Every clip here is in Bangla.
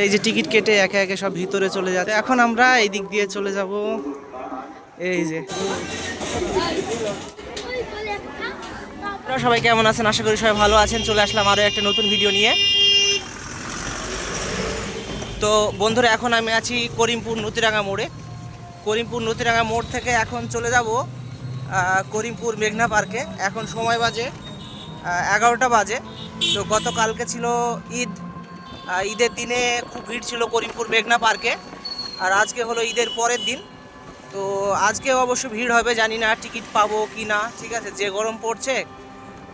এই যে টিকিট কেটে একে একে সব ভিতরে চলে যাচ্ছে। এখন আমরা এই দিক দিয়ে চলে যাব। এই যে। সবাই কেমন আছেন? আশা করি সবাই ভালো আছেন। চলে আসলাম আরও একটা নতুন ভিডিও নিয়ে। তো বন্ধুরা, এখন আমি আছি করিমপুর নতিরাঙ্গা মোড়ে। করিমপুর নতিরাঙ্গা মোড় থেকে এখন চলে যাব করিমপুর মেঘনা পার্কে। এখন সময় বাজে এগারোটা বাজে। তো গতকালকে ছিল ঈদ ঈদের দিনে খুব ভিড় ছিল করিমপুর মেঘনা পার্কে। আর আজকে হলো ঈদের পরের দিন। তো আজকে অবশ্য ভিড় হবে, জানি না টিকিট পাবো কি না, ঠিক আছে? যে গরম পড়ছে,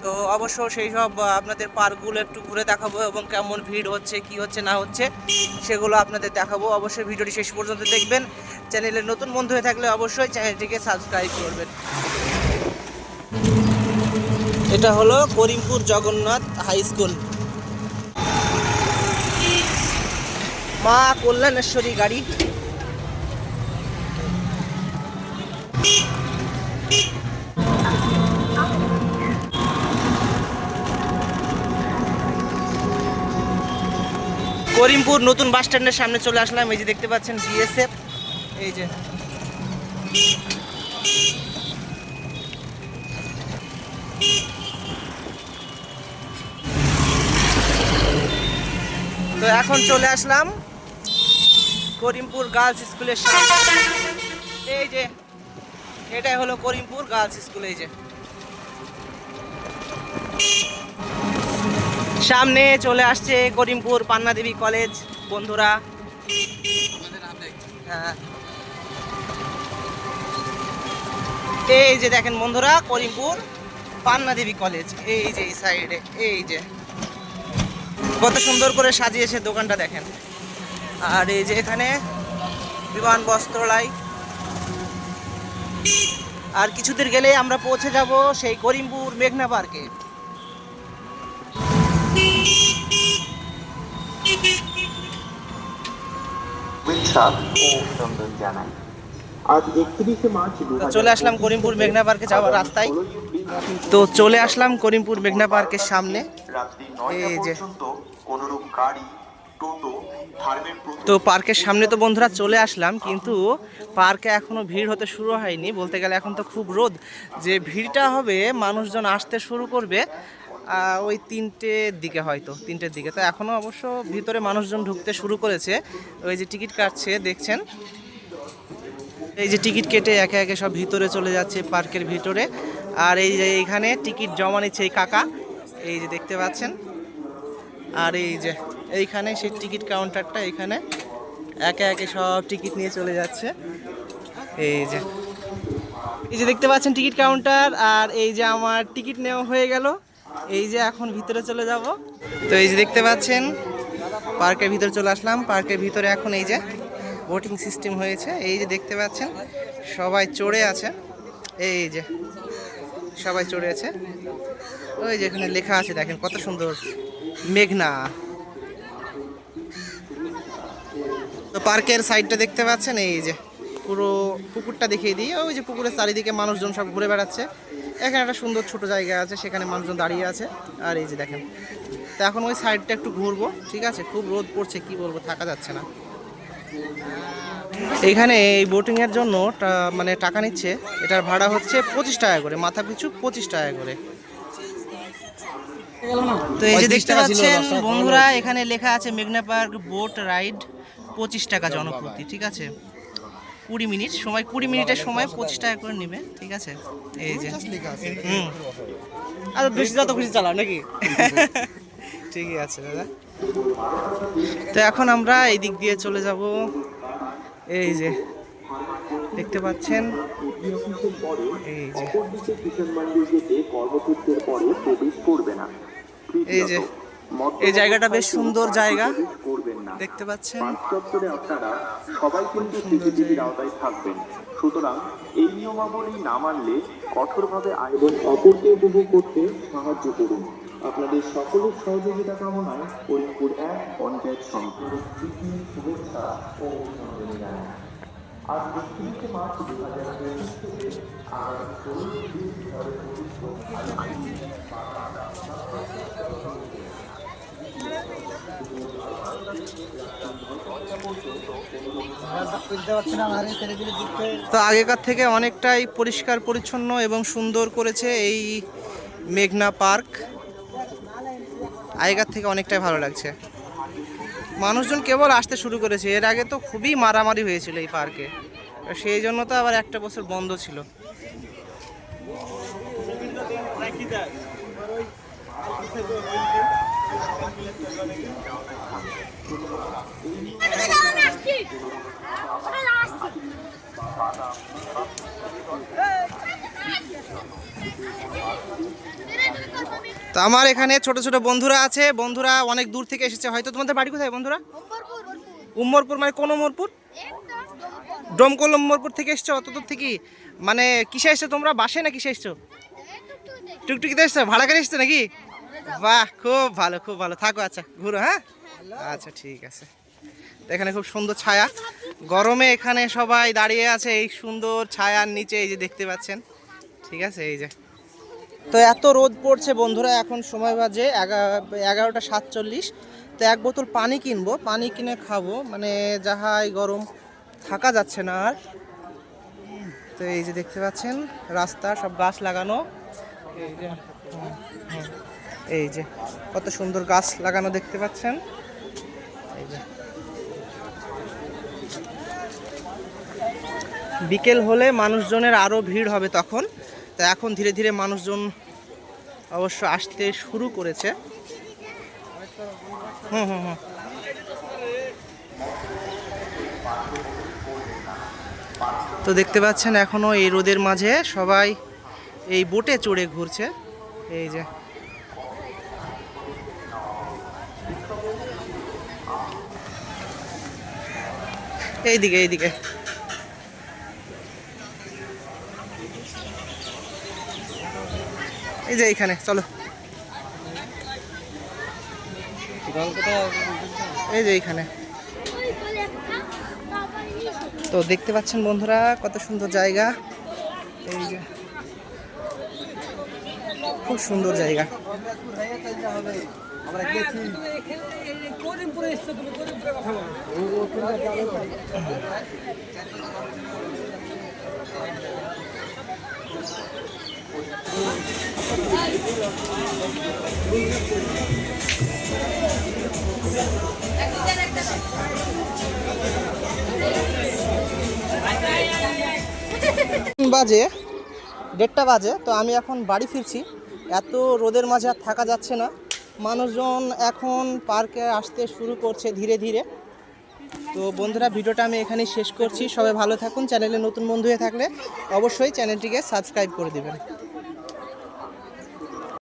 তো অবশ্য সেই সব আপনাদের পার্কগুলো একটু ঘুরে দেখাবো এবং কেমন ভিড় হচ্ছে, কি হচ্ছে, না হচ্ছে, সেগুলো আপনাদের দেখাবো। অবশ্যই ভিডিওটি শেষ পর্যন্ত দেখবেন। চ্যানেলের নতুন বন্ধু হয়ে থাকলে অবশ্যই চ্যানেলটিকে সাবস্ক্রাইব করবেন। এটা হলো করিমপুর জগন্নাথ হাই স্কুল। মা কল্যাণেশ্বরী গাড়ি। করিমপুর নতুন বাস স্ট্যান্ডের সামনে চলে আসলাম। এই যে দেখতে পাচ্ছেন বিএসএফ এই যে। তো এখন চলে আসলাম করিমপুর গার্লস স্কুলের সামনে। এই যে, এটাই হলো করিমপুর গার্লস স্কুল, এই যে। সামনে চলে আসছে করিমপুর পান্না দেবী কলেজ, বন্ধুরা। হ্যাঁ। এই যে দেখেন বন্ধুরা, করিমপুর পান্না দেবী কলেজ, এই যে এই সাইডে, এই যে। কত সুন্দর করে সাজিয়েছে দোকানটা দেখেন। আর এই যে এখানে বিমান বস্ত্রালয় আর কিছুদিন গেলে আমরা পৌঁছে যাব সেই করিমপুর মেঘনা পার্কে। চলে আসলাম করিমপুর মেঘনা পার্কে যাওয়ার রাস্তায়। তো চলে আসলাম করিমপুর মেঘনা পার্কের সামনে। রাত্রি এই যে। পর্যন্ত কোনরূপ গাড়ি তো পার্কের সামনে তো বন্ধুরা চলে আসলাম, কিন্তু পার্কে এখনও ভিড় হতে শুরু হয়নি। বলতে গেলে এখন তো খুব রোদ। যে ভিড়টা হবে, মানুষজন আসতে শুরু করবে ওই তিনটের দিকে হয়তো, তিনটের দিকে। তো এখনও অবশ্য ভিতরে মানুষজন ঢুকতে শুরু করেছে। ওই যে টিকিট কাটছে, দেখছেন? এই যে টিকিট কেটে একে একে সব ভিতরে চলে যাচ্ছে পার্কের ভিতরে। আর এই যে এইখানে টিকিট জমা নিচ্ছে এই কাকা। এই যে দেখতে পাচ্ছেন? আর এই যে এইখানে সেই টিকিট কাউন্টারটা এইখানে একে একে সব টিকিট নিয়ে চলে যাচ্ছে। এই যে। এই যে দেখতে পাচ্ছেন টিকিট কাউন্টার আর এই যে আমার টিকিট নেওয়া হয়ে গেল। এই যে এখন ভিতরে চলে যাব। তো এই যে দেখতে পাচ্ছেন পার্কের ভিতরে চলে আসলাম। পার্কের ভিতরে এখন এই যে বোটিং সিস্টেম হয়েছে। এই যে দেখতে পাচ্ছেন সবাই চড়ে আছে। এই যে সবাই চড়ে আছে। ওই যে এখানে লেখা আছে দেখেন কত সুন্দর মেঘনা। তো পার্কের সাইডটা দেখতে পাচ্ছেন এই যে পুরো পুকুরটা দেখিয়ে দিই। ওই যে পুকুরের চারিদিকে মানুষজন সব ঘুরে বেড়াচ্ছে। এখানে একটা সুন্দর ছোট জায়গা আছে সেখানে মানুষজন দাঁড়িয়ে আছে। আর এই যে দেখেন তো এখন ওই সাইডটা একটু ঘুরবো ঠিক আছে? খুব রোদ পড়ছে কি বলব থাকা যাচ্ছে না। এইখানে এই বোটিংয়ের জন্য মানে টাকা নিচ্ছে। এটার ভাড়া হচ্ছে পঁচিশ টাকা করে মাথা পিছু পঁচিশ টাকা করে। তো এই যে দেখতে পাচ্ছেন বন্ধুরা এখানে লেখা আছে মেঘনা পার্ক বোট রাইড। পঁচিশ টাকা জনপ্রতি ঠিক আছে? কুড়ি মিনিট সময় কুড়ি মিনিটের সময় পঁচিশ টাকা করে নেবে ঠিক আছে? এই যে। হুম। আর বেশি যত খুশি চালাও নাকি? ঠিকই আছে দাদা। তো এখন আমরা এই দিক দিয়ে চলে যাব। এই যে দেখতে পাচ্ছেন? এই যে। এই জায়গাটা বেশ সুন্দর জায়গা। দেখতে পাচ্ছেন। চত্বরে আপনারা সবাই কিন্তু সিসিটিভির আওতায় থাকবেন। সুতরাং এই নিয়মাবলী না মানলে কঠোরভাবে এবং অপরকে উপভোগ করতে সাহায্য করুন। আপনাদের সকলের সহযোগিতা কামনায় করিমপুর এক পঞ্চায়েত সমিতি। শুভেচ্ছা ও আজ মার্চ দু হাজার চব্বিশ তো আগেকার থেকে অনেকটাই পরিষ্কার, পরিচ্ছন্ন এবং সুন্দর করেছে এই মেঘনা পার্ক। আগেকার থেকে অনেকটাই ভালো লাগছে। মানুষজন কেবল আসতে শুরু করেছে। এর আগে তো খুবই মারামারি হয়েছিল এই পার্কে। সেই জন্য তো আবার একটা বছর বন্ধ ছিল। তো আমার এখানে ছোট ছোট বন্ধুরা আছে। বন্ধুরা অনেক দূর থেকে এসেছে। হয়তো তোমাদের বাড়ি কোথায় বন্ধুরা? উম্মরপুর মানে কোন উম্মরপুর? ডোমকল উম্মরপুর থেকে এসছো, অত দূর থেকে? মানে কিসে এসছো তোমরা? বাসে না কিসে এসছো? টুকটুকিতে এসছো? ভাড়া করে এসছো নাকি? বাহ খুব ভালো খুব ভালো। থাকো আচ্ছা ঘুরো হ্যাঁ? আচ্ছা ঠিক আছে। এখানে খুব সুন্দর ছায়া। গরমে এখানে সবাই দাঁড়িয়ে আছে এই সুন্দর ছায়ার নিচে এই যে দেখতে পাচ্ছেন। ঠিক আছে এই যে। তো এত রোদ পড়ছে বন্ধুরা এখন সময় বাজে এগা- এগারোটা সাতচল্লিশ। তো এক বোতল পানি কিনবো পানি কিনে খাব। মানে যাহাই গরম থাকা যাচ্ছে না আর। তো এই যে দেখতে পাচ্ছেন রাস্তা সব গাছ লাগানো। এই যে হুম, এই যে, কত সুন্দর গাছ লাগানো দেখতে পাচ্ছেন। এই যে। বিকেল হলে মানুষজনের আরও ভিড় হবে তখন। তো এখন ধীরে ধীরে মানুষজন অবশ্য আসতে শুরু করেছে। হুম হুম হুম। তো দেখতে পাচ্ছেন এখনও এই রোদের মাঝে সবাই এই বোটে চড়ে ঘুরছে। এই যে এইদিকে এইদিকে। এই যে এইখানে, চলো। এই যে এইখানে। তো দেখতে পাচ্ছেন বন্ধুরা কত সুন্দর জায়গা। এই যে। খুব সুন্দর জায়গা। বাজে। দেড়টা বাজে, তো আমি এখন বাড়ি ফিরছি। এত রোদের মাঝে আর থাকা যাচ্ছে না। মানুষজন এখন পার্কে আসতে শুরু করছে ধীরে ধীরে। তো বন্ধুরা, ভিডিওটা আমি এখানেই শেষ করছি। সবাই ভালো থাকুন। চ্যানেলে নতুন বন্ধু হয়ে থাকলে অবশ্যই চ্যানেলটিকে সাবস্ক্রাইব করে দেবেন।